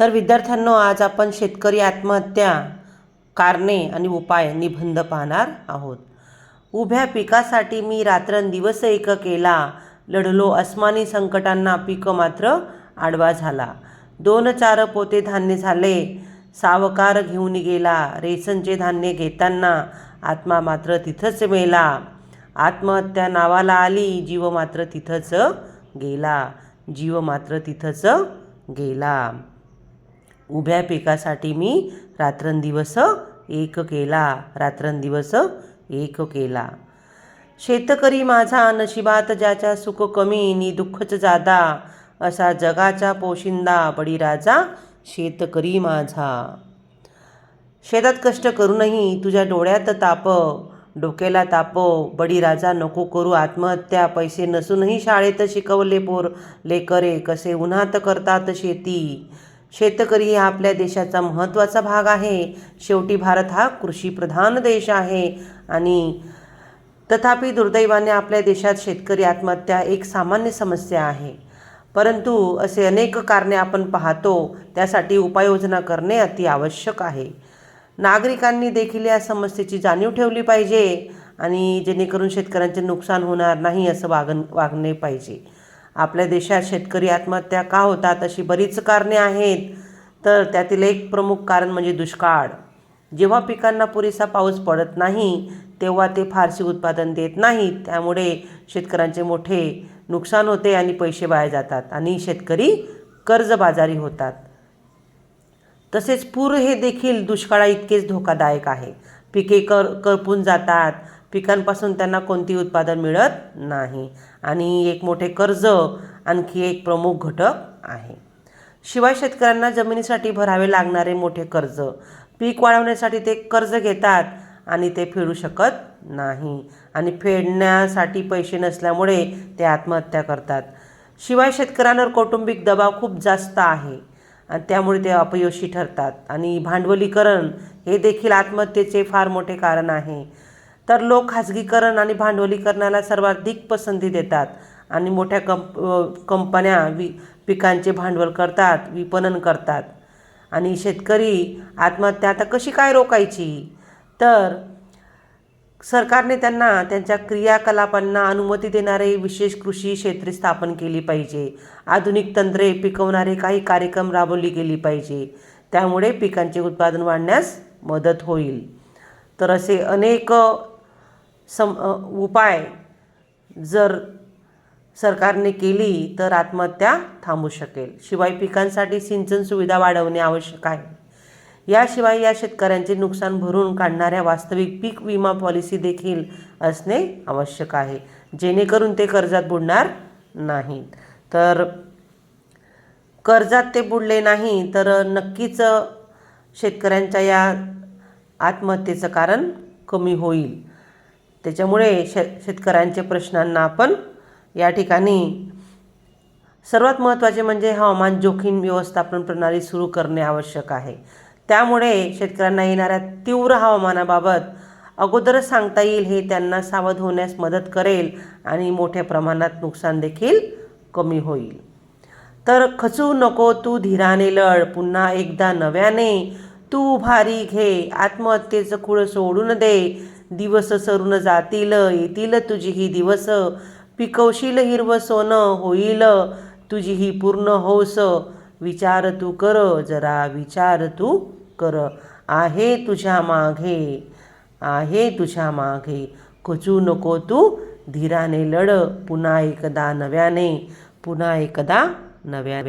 तर विद्यार्थ्यांनो आज आपण शेतकरी आत्महत्या कारणे आणि उपाय निबंध पाहणार आहोत. उभ्या पिकासाठी मी रात्रंदिवस एक केला. लढलो. अस्मानी संकटांना पीक मात्र आडवा झाला. दोन चार पोते धान्य झाले. सावकार घेऊन गेला. रेशनचे धान्य घेताना आत्मा मात्र तिथंच मेला. आत्महत्या नावाला आली. जीव मात्र तिथंच गेला. जीव मात्र तिथंच गेला. उभ्या पिकासाठी मी रात्रंदिवस एक केला रात्रंदिवस एक केला. शेतकरी माझा नशिबात ज्याच्या सुख कमी नि दुःखच जादा असा जगाचा पोशिंदा बळीराजा शेतकरी माझा. शेतात कष्ट करूनही तुझ्या डोळ्यात ताप डोक्याला ताप बळीराजा नको करू आत्महत्या पैसे नसूनही शाळेत शिकवले पोर लेकरे कसे उन्हात करतात शेती? शेतकरी हा आपल्या देशाचा महत्त्वाचा भाग आहे. शेवटी भारत हा कृषीप्रधान देश आहे. आणि तथापि दुर्दैवाने आपल्या देशात शेतकरी आत्महत्या एक सामान्य समस्या आहे. परंतु असे अनेक कारणे आपण पाहतो त्यासाठी उपाययोजना करणे अति आवश्यक आहे. नागरिकांनी देखील या समस्येची जाणीव ठेवली पाहिजे आणि जेणेकरून शेतकऱ्यांचे नुकसान होणार नाही असं वागण वागणे पाहिजे. आपल्या देशात शेतकरी आत्महत्या का होतात अशी बरीच कारणे आहेत. तर त्यातील एक प्रमुख कारण म्हणजे दुष्काळ. जेव्हा पिकांना पुरेसा पाऊस पडत नाही तेव्हा ते फारसे उत्पादन देत नाहीत. त्यामुळे शेतकऱ्यांचे मोठे नुकसान होते आणि पैसे वाया जातात आणि शेतकरी कर्जबाजारी होतात. तसेच पूर हे देखील दुष्काळा इतकेच धोकादायक आहे. पिके कर करपून जातात पिकांपासून त्यांना कोणती उत्पादन मिळत नाही. आणि एक मोठे कर्ज आणखी एक प्रमुख घटक आहे. शिवाय शेतकऱ्यांना जमिनीसाठी भरावे लागणारे मोठे कर्ज. पीक वाढवण्यासाठी ते कर्ज घेतात आणि ते फेडू शकत नाही. आणि फेडण्यासाठी पैसे नसल्यामुळे ते आत्महत्या करतात. शिवाय शेतकऱ्यांवर कौटुंबिक दबाव खूप जास्त आहे. आणि त्यामुळे ते अपयशी ठरतात. आणि भांडवलीकरण हे देखील आत्महत्येचे फार मोठे कारण आहे. तर लोक खाजगीकरण आणि भांडवलीकरणाला सर्वाधिक पसंती देतात आणि मोठ्या कंप कंपन्या वि पिकांचे भांडवल करतात विपणन करतात. आणि शेतकरी आत्महत्या आता कशी काय रोखायची? तर सरकारने त्यांना त्यांच्या क्रियाकलापांना अनुमती देणारे विशेष कृषी क्षेत्रे स्थापन केली पाहिजे. आधुनिक तंत्रे पिकवणारे काही कार्यक्रम राबवली गेली पाहिजे. त्यामुळे पिकांचे उत्पादन वाढण्यास मदत होईल. तर असे अनेक सम उपाय जर सरकारने केली तर आत्महत्या थांबू शकेल. शिवाय पिकांसाठी सिंचन सुविधा वाढवणे आवश्यक आहे. याशिवाय या शेतकऱ्यांचे नुकसान भरून काढणाऱ्या वास्तविक पीक विमा पॉलिसी देखील असणे आवश्यक आहे. जेणेकरून ते कर्जात बुडणार नाहीत. तर कर्जात ते बुडले नाही तर नक्कीच शेतकऱ्यांच्या या आत्महत्येचं कारण कमी होईल. त्याच्यामुळे श शेतकऱ्यांच्या प्रश्नांना आपण या ठिकाणी सर्वात महत्त्वाचे म्हणजे हवामान जोखीम व्यवस्थापन प्रणाली सुरू करणे आवश्यक आहे. त्यामुळे शेतकऱ्यांना येणाऱ्या तीव्र हवामानाबाबत अगोदरच सांगता येईल हे त्यांना सावध होण्यास मदत करेल आणि मोठ्या प्रमाणात नुकसान देखील कमी होईल. तर खचू नको तू धीराने लढ पुन्हा एकदा नव्याने तू भारी घे आत्महत्येचं खुळं सोडून दे दिवस सरून जातील येतील तुझी ही दिवस. पिकवशील हिरवं सोनं होईल तुझी ही पूर्ण हौस. विचार तू कर जरा विचार तू कर. आहे तुझ्या मागे आहे तुझ्या मागे. खचू नको तू धीराने लढ. पुन्हा एकदा नव्याने पुन्हा एकदा नव्याने.